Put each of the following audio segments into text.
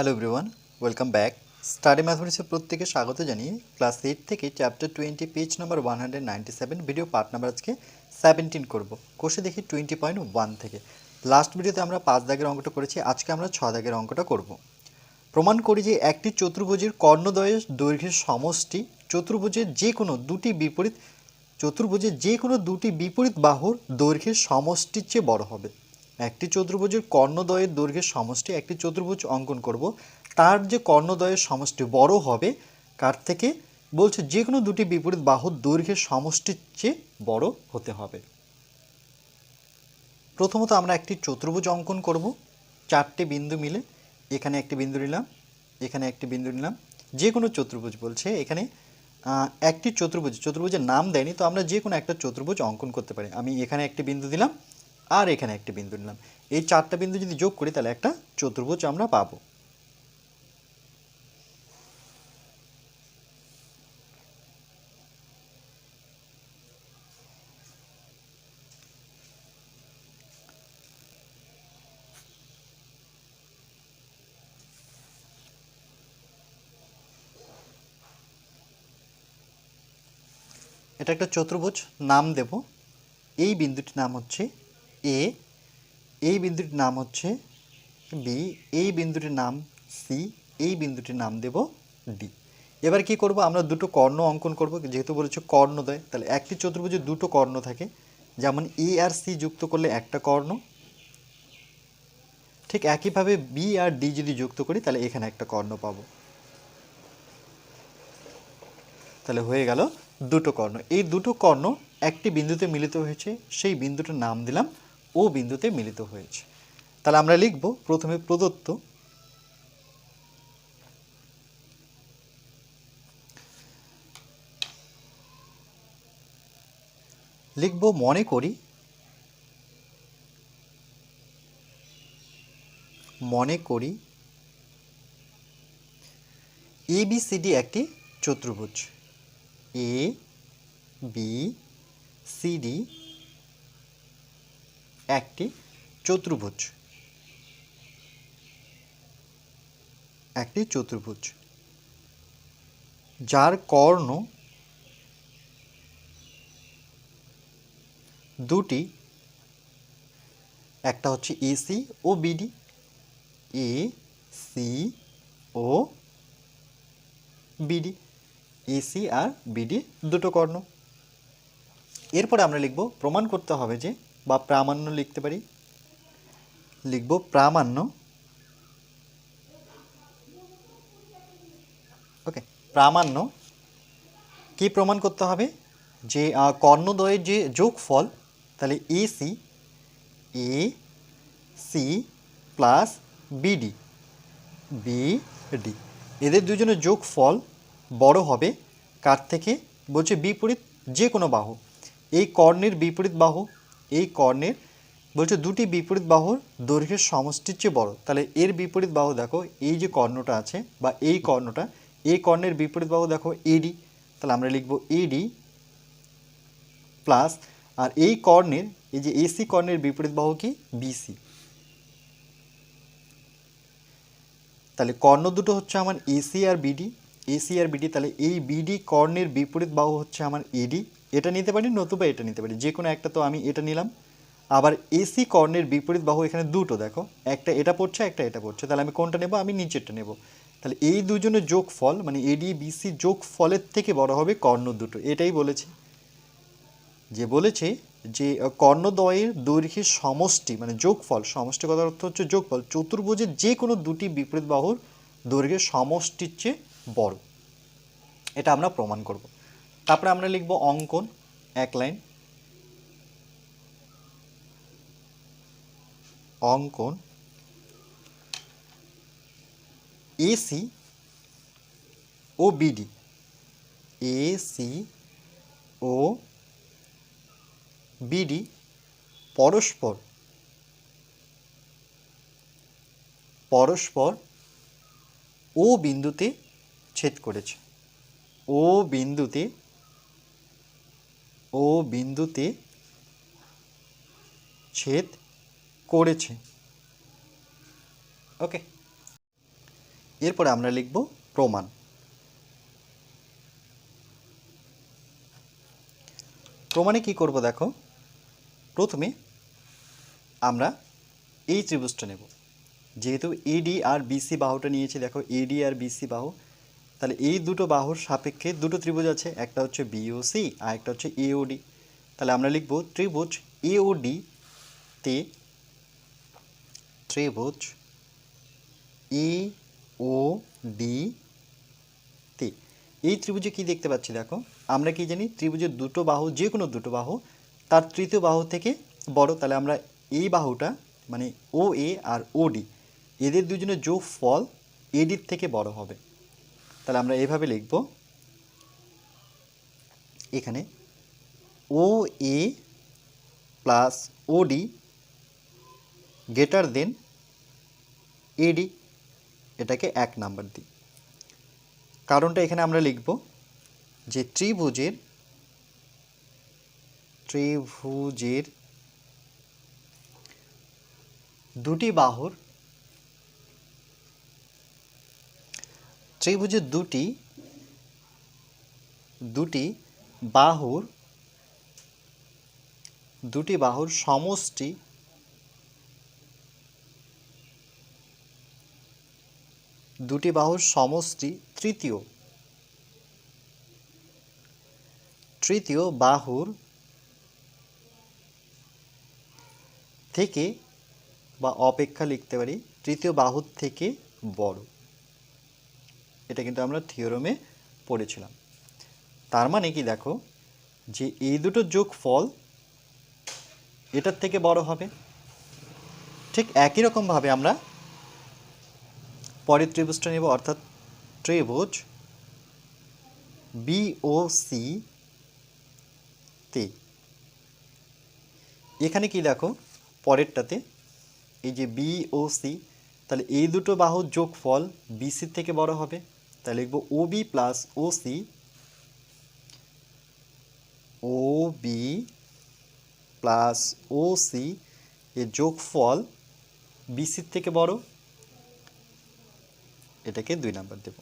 Hello everyone welcome back study ম্যাথমেটিক্সের প্রত্যেকে স্বাগত জানিয়ে ক্লাস এইট থেকে chapter twenty page number one hundred ninety seven video part number আজকে seventeen করব। কোষে দেখি টোয়েন্টি পয়েন্ট ওয়ান থেকে। লাস্ট ভিডিওতে আমরা পাঁচ দাগের অঙ্কটা করেছি, আজকে আমরা ছ দাগের অঙ্কটা করব। প্রমাণ করি যে একটি চতুর্ভুজের কর্ণদ্বয়ের দৈর্ঘ্যের সমষ্টি চতুর্ভুজের যে কোনো দুটি বিপরীত, চতুর্ভুজের যে কোনো দুটি বিপরীত বাহুর দৈর্ঘ্যের সমষ্টির চেয়ে বড় হবে। একটি চতুর্ভুজের কর্ণদ্বয়ের দৈর্ঘ্যের সমষ্টি, একটি চতুর্ভুজ অঙ্কন করব। তার যে কর্ণদ্বয়ের সমষ্টি বড় হবে কার থেকে বলছে যে কোনো দুটি বিপরীত বাহুর দৈর্ঘ্যের সমষ্টির চেয়ে বড় হতে হবে। প্রথমত আমরা একটি চতুর্ভুজ অঙ্কন করব। চারটে বিন্দু মিলে এখানে একটি বিন্দু নিলাম, এখানে একটি বিন্দু নিলাম। যে কোনো চতুর্ভুজ বলছে এখানে একটি চতুর্ভুজ, চতুর্ভুজের নাম দেয়নি, তো আমরা যে কোনো একটা চতুর্ভুজ অঙ্কন করতে পারি। আমি এখানে একটি বিন্দু দিলাম আর এখানে একটা বিন্দু নিলাম। এই চারটা বিন্দু যদি যোগ করি, তাহলে একটা চতুর্ভুজ আমরা পাবো। এটা একটা চতুর্ভুজ, নাম দেব। এই বিন্দুটির নাম হচ্ছে এ এই বিন্দুটির নাম হচ্ছে বি এই বিন্দুটির নাম সি এই বিন্দুটির নাম দেব ডি এবার কি করব? আমরা দুটো কর্ণ অঙ্কন করব। যেহেতু বলেছে কর্ণদ্বয় তাহলে একটি চতুর্ভুজে দুটো কর্ণ থাকে। যেমন এ আর সি যুক্ত করলে একটা কর্ণ। ঠিক একইভাবে বি আর ডি যদি যুক্ত করি, তাহলে এখানে একটা কর্ণ পাবো। তাহলে হয়ে গেল দুটো কর্ণ। এই দুটো কর্ণ একটি বিন্দুতে মিলিত হয়েছে, সেই বিন্দুটার নাম দিলাম ও বিন্দুতে মিলিত হয়েছে। তাহলে আমরা লিখব প্রথমে প্রদত্ত। লিখব মনে করি মনে করি এবিসিডি একটি চতুর্ভুজ। এ বি সিডি একটি চতুর্ভুজ। একটি চতুর্ভুজ। যার কর্ণ দুটি, একটা হচ্ছে এসি ও বিডি এ সি ও বিডি এসি আর বিডি দুটো কর্ণ। এরপরে আমরা লিখব, প্রমাণ করতে হবে যে বা প্রামাণ্য লিখতে পারি? লিখব প্রামাণ্য। ওকে প্রামাণ্য। কি প্রমাণ করতে হবে? যে কর্ণদ্বয়ের যে যোগফল, তাহলে A C A C plus BD BD এদের দুজনের যোগফল বড় হবে কার থেকে? বলছে বিপরীত যে কোনো বাহু। এই কর্ণের বিপরীত বাহু এই কর্ণের বলছে দুটি বিপরীত বাহুর দৈর্ঘ্যের সমষ্টির চেয়ে বড়। তাহলে এর বিপরীত বাহু দেখো, এই যে কর্ণটা আছে বা এই কর্ণটা, এই কর্ণের বিপরীত বাহু দেখো এডি তাহলে আমরা লিখব এডি প্লাস আর এই কর্ণের, এই যে এসি কর্ণের বিপরীত বাহু কি? বিসি তাহলে কর্ণ দুটো হচ্ছে আমার এসি আর বিডি এসি আর বিডি তাহলে এই বিডি কর্ণের বিপরীত বাহু হচ্ছে আমার এডি এটা নিতে পারি, নতুবা এটা নিতে পারি। যে কোনো একটা তো আমি এটা নিলাম। আবার এসি কর্ণের বিপরীত বাহু এখানে দুটো, দেখো। একটা এটা পড়ছে, একটা এটা পড়ছে। তাহলে আমি কোনটা নেব? আমি নিচেরটা নেব। তাহলে এই দুজনের যোগ ফল মানে এডি বিসি যোগ ফলের থেকে বড় হবে কর্ণ দুটো। এটাই বলেছে। যে বলেছে যে, কর্ণদ্বয়ের দৈর্ঘ্যের সমষ্টি মানে যোগফল, সমষ্টি কথার অর্থ হচ্ছে যোগফল, চতুর্ভুজের যে কোনো দুটি বিপরীত বাহুর দৈর্ঘ্যের সমষ্টির চেয়ে বড়। এটা আমরা প্রমাণ করব। তারপরে আমরা লিখব অঙ্কন, এক লাইন। অঙ্কন। এসি ও বিডি এসি ও বিডি পরস্পর। পরস্পর ও বিন্দুতে ছেদ করেছে। ও বিন্দুতে ও বিন্দুতে ছেদ করেছে। ওকে এরপরে আমরা লিখব প্রমাণ। প্রমাণে কি করব দেখো? প্রথমে আমরা এই ত্রিভুজটা নেব। যেহেতু এডি আর বিসি বাহুটা নিয়েছি, দেখো এডি আর বিসি বাহু তাহলে এই দুটো বাহুর সাপেক্ষে দুটো ত্রিভুজ আছে, একটা হচ্ছে বিওসি আর একটা হচ্ছে এওডি তাহলে আমরা লিখব ত্রিভুজ এওডি তে ত্রিভুজ এ ও ডি তে। এই ত্রিভুজে কি দেখতে পাচ্ছি দেখো, আমরা কি জানি ত্রিভুজের দুটো বাহু, যে কোনো দুটো বাহু, তার তৃতীয় বাহু থেকে বড়। তাহলে আমরা এই বাহুটা মানে ও এ আর ও ডি এদের দুজনের যোগ ফল এডির থেকে বড় হবে। তাহলে আমরা এভাবে লিখব। এখানে ও এ প্লাস ওডি গেটার দেন এডি এটাকে এক নাম্বার দিই। কারণটা এখানে আমরা লিখব যে ত্রিভুজের ত্রিভুজের দুটি বাহুর ত্রিভুজের দুটি দুটি বাহুর দুটি বাহুর সমষ্টি দুটি বাহুর সমষ্টি তৃতীয়। তৃতীয় বাহুর থেকে বা অপেক্ষা লিখতে পারি, তৃতীয় বাহুর থেকে বড়। এটা কিন্তু আমরা থিওরমে পড়েছিলাম। তার মানে কি দেখো, যে এই দুটো যোগ ফল এটার থেকে বড় হবে। ঠিক একই রকমভাবে আমরা পরের ত্রিভুজটা নেব, অর্থাৎ ত্রিভুজ বিওসি তে এখানে কি দেখো, পরেরটাতে এই যে বিওসি তাহলে এই দুটো বাহুর যোগফল বিসির থেকে বড় হবে। তাহলে লিখব O B plus O C O B plus O C এর যোগফল বিসির থেকে বড়, এটাকে দুই নাম্বার দেব।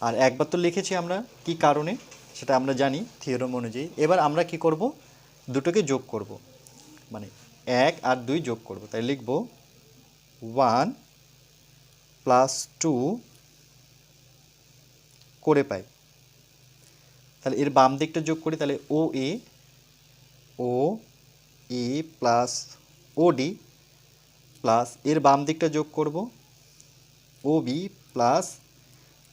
আর একবার তো লিখেছি আমরা কি কারণে, সেটা আমরা জানি থিওরম অনুযায়ী। এবার আমরা কি করব? দুটোকে যোগ করব। মানে এক আর দুই যোগ করব। তাই লিখব ওয়ান প্লাস টু করে পাই। তাহলে এর বাম দিকটা যোগ করি, তাহলে O A O A plus O D plus এর বাম দিকটা যোগ করব O B plus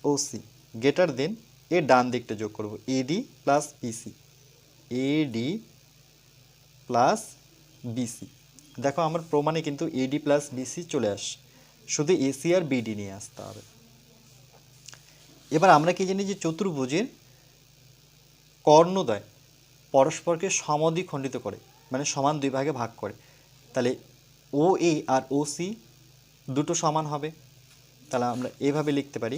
O C greater than এর ডান দিকটা যোগ করব AD plus BC AD plus BC দেখো, আমার প্রমাণে কিন্তু এডি প্লাস বিসি চলে আস। শুধু এসি আর বিডি নিয়ে আসতে হবে। এবার আমরা কি জানি যে চতুর্ভুজের কর্ণদ্বয় পরস্পরকে সমদ্বিখণ্ডিত করে মানে সমান দুই ভাগে ভাগ করে। তাহলে ও এ আর ও সি দুটো সমান হবে। তাহলে আমরা এভাবে লিখতে পারি।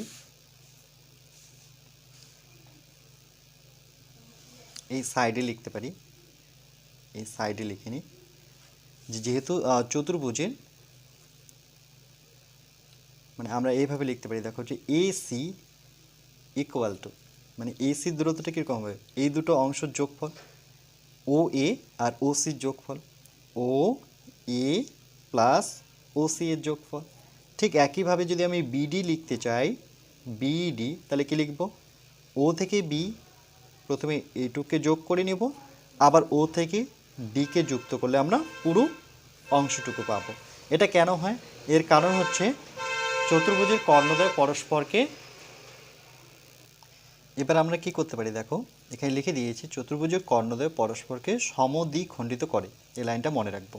এই সাইডে লিখতে পারি। এই সাইডে লিখে নিই। যেহেতু চতুর্ভুজের মানে আমরা এইভাবে লিখতে পারি। দেখো যে এ সি ইকুয়াল টু মানে এ সির দূরত্বটা কীরকম হবে? এই দুটো অংশের যোগফল ও এ আর ও সির যোগফল ও এ প্লাস ও সি এর যোগফল। ঠিক একইভাবে যদি আমি বিডি লিখতে চাই বিডি তাহলে কি লিখব? ও থেকে বি প্রথমে এটুকে যোগ করে নেব, আবার ও থেকে ডিকে যুক্ত করলে আমরা পুরো অংশটুকু পাবো। এটা কেন হয়? এর কারণ হচ্ছে, চতুর্ভুজের কর্ণদ্বয় পরস্পরকে এবার আমরা কি করতে পারি দেখো, এখানে লিখে দিয়েছি, চতুর্ভুজের কর্ণদ্বয় পরস্পরকে সমদ্বিখণ্ডিত করে। এই লাইনটা মনে রাখব।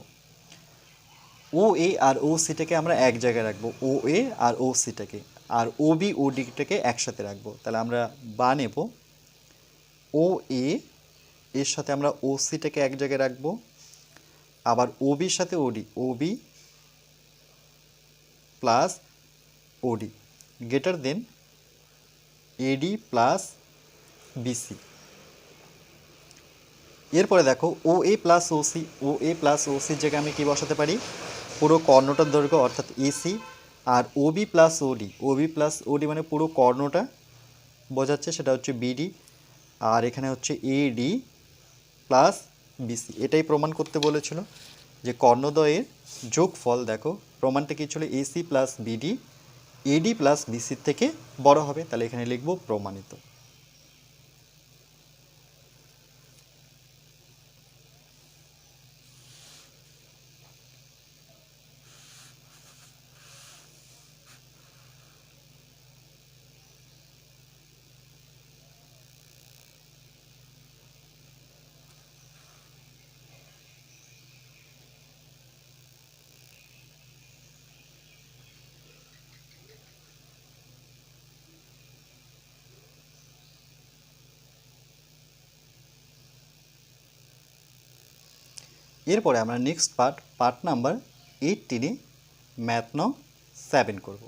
ও এ আর ও সিটাকে আমরা এক জায়গায় রাখব। ও এ আর ও সিটাকে আর ও বি ও ডিটাকে একসাথে রাখব। তাহলে আমরা বা নেব। ও এ, এর সাথে আমরা ও সিটাকে এক জায়গায় রাখব। আবার ও বির সাথে ওডি ও বি প্লাস ওডি গেটার দেন এডি প্লাস বিসি এরপরে দেখো O A plus OC O A plus ওসির জায়গায় আমি কি বসাতে পারি? পুরো কর্ণটার দৈর্ঘ্য অর্থাৎ এসি আর OB plus OD OB plus OD মানে পুরো কর্ণটা বোঝাচ্ছে, সেটা হচ্ছে বিডি আর এখানে হচ্ছে এডি প্লাস বিসি এটাই প্রমাণ করতে বলেছিল যে কর্ণদ্বয়ের যোগফল দেখো, প্রমাণটা কী ছিল? AC plus BD AD plus বিসির থেকে বড় হবে। তাহলে এখানে লিখব প্রমাণিত। এরপরে আমরা next part part number eight টেনে ম্যাথ ন সেভেন করব।